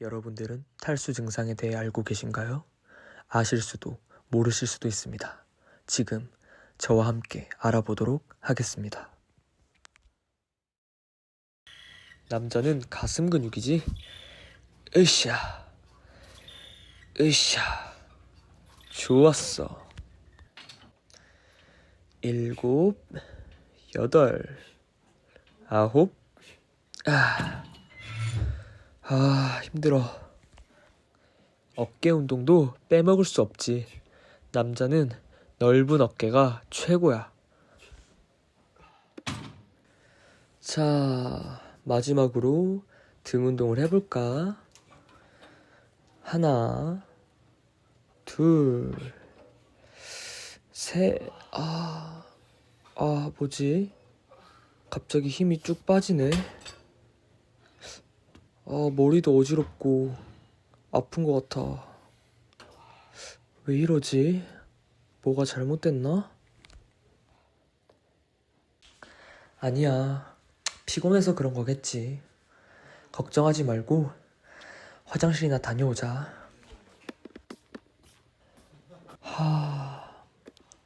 여러분들은 탈수 증상에 대해 알고 계신가요? 아실 수도 모르실 수도 있습니다. 지금 저와 함께 알아보도록 하겠습니다. 남자는 가슴 근육이지? 으쌰. 으쌰. 좋았어. 일곱, 여덟, 아홉, 아. 아, 힘들어. 어깨 운동도 빼먹을 수 없지. 남자는 넓은 어깨가 최고야. 자, 마지막으로 등 운동을 해볼까? 하나, 둘, 셋, 아, 아, 뭐지? 갑자기 힘이 쭉 빠지네. 아, 머리도 어지럽고 아픈 것 같아. 왜 이러지? 뭐가 잘못됐나? 아니야. 피곤해서 그런 거겠지. 걱정하지 말고 화장실이나 다녀오자. 하,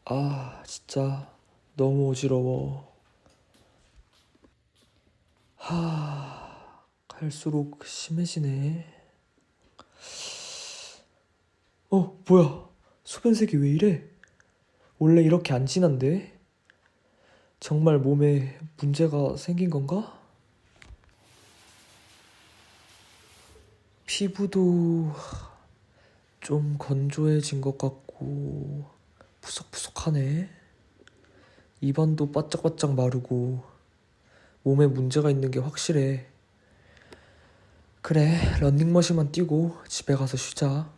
아, 진짜 너무 어지러워. 하, 갈수록 심해지네. 어, 뭐야? 소변색이 왜 이래? 원래 이렇게 안 진한데? 정말 몸에 문제가 생긴 건가? 피부도 좀 건조해진 것 같고 푸석푸석하네. 입안도 바짝바짝 마르고 몸에 문제가 있는 게 확실해. 그래, 런닝머신만 뛰고 집에 가서 쉬자.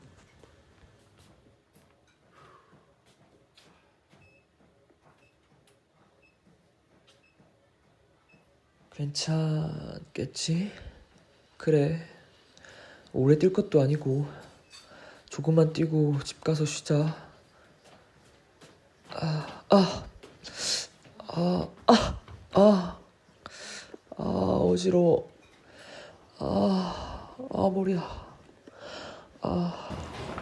괜찮겠지? 그래. 오래 뛸 것도 아니고 조금만 뛰고 집 가서 쉬자. 아, 아, 아, 아, 아, 아, 어지러워. 아, 아, 머리야. 아,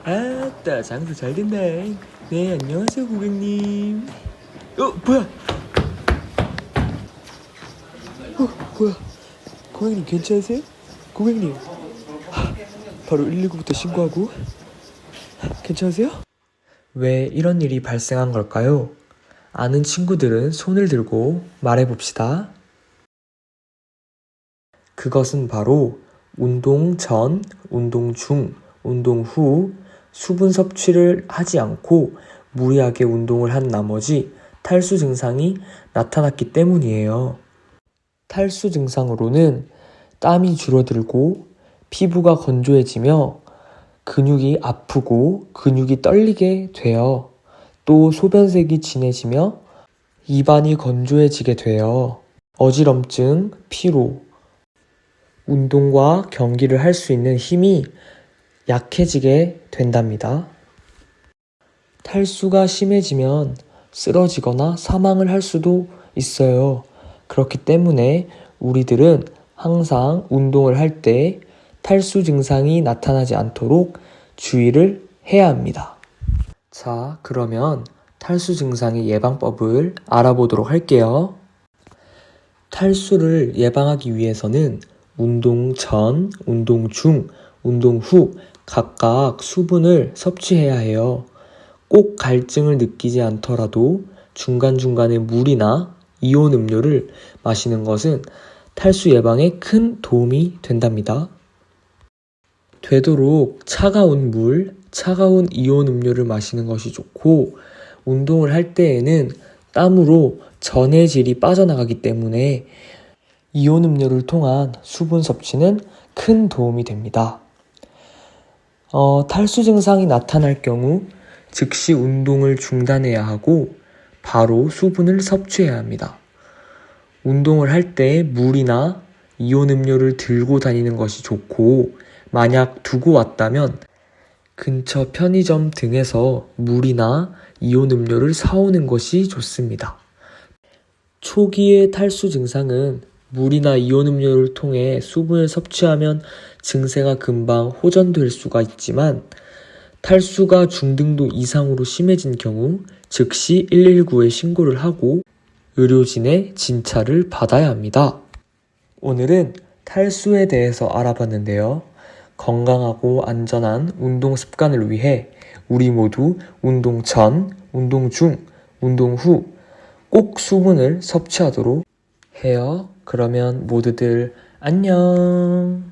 아따, 장사 잘 됐네. 네, 안녕하세요, 고객님. 어, 뭐야? 어, 뭐야? 고객님 괜찮으세요? 고객님. 하, 바로 119부터 신고하고. 괜찮으세요? 왜 이런 일이 발생한 걸까요? 아는 친구들은 손을 들고 말해봅시다. 그것은 바로 운동 전, 운동 중, 운동 후 수분 섭취를 하지 않고 무리하게 운동을 한 나머지 탈수 증상이 나타났기 때문이에요. 탈수 증상으로는 땀이 줄어들고 피부가 건조해지며 근육이 아프고 근육이 떨리게 돼요. 또 소변색이 진해지며 입안이 건조해지게 돼요. 어지럼증, 피로, 운동과 경기를 할 수 있는 힘이 약해지게 된답니다. 탈수가 심해지면 쓰러지거나 사망을 할 수도 있어요. 그렇기 때문에 우리들은 항상 운동을 할 때 탈수 증상이 나타나지 않도록 주의를 해야 합니다. 자, 그러면 탈수 증상의 예방법을 알아보도록 할게요. 탈수를 예방하기 위해서는 운동 전, 운동 중, 운동 후 각각 수분을 섭취해야 해요. 꼭 갈증을 느끼지 않더라도 중간중간에 물이나 이온 음료를 마시는 것은 탈수 예방에 큰 도움이 된답니다. 되도록 차가운 물, 차가운 이온 음료를 마시는 것이 좋고, 운동을 할 때에는 땀으로 전해질이 빠져나가기 때문에 이온 음료를 통한 수분 섭취는 큰 도움이 됩니다. 어, 탈수 증상이 나타날 경우 즉시 운동을 중단해야 하고 바로 수분을 섭취해야 합니다. 운동을 할 때 물이나 이온 음료를 들고 다니는 것이 좋고 만약 두고 왔다면 근처 편의점 등에서 물이나 이온 음료를 사오는 것이 좋습니다. 초기의 탈수 증상은 물이나 이온 음료를 통해 수분을 섭취하면 증세가 금방 호전될 수가 있지만 탈수가 중등도 이상으로 심해진 경우 즉시 119에 신고를 하고 의료진의 진찰을 받아야 합니다. 오늘은 탈수에 대해서 알아봤는데요. 건강하고 안전한 운동 습관을 위해 우리 모두 운동 전, 운동 중, 운동 후 꼭 수분을 섭취하도록 해요. 그러면 모두들 안녕.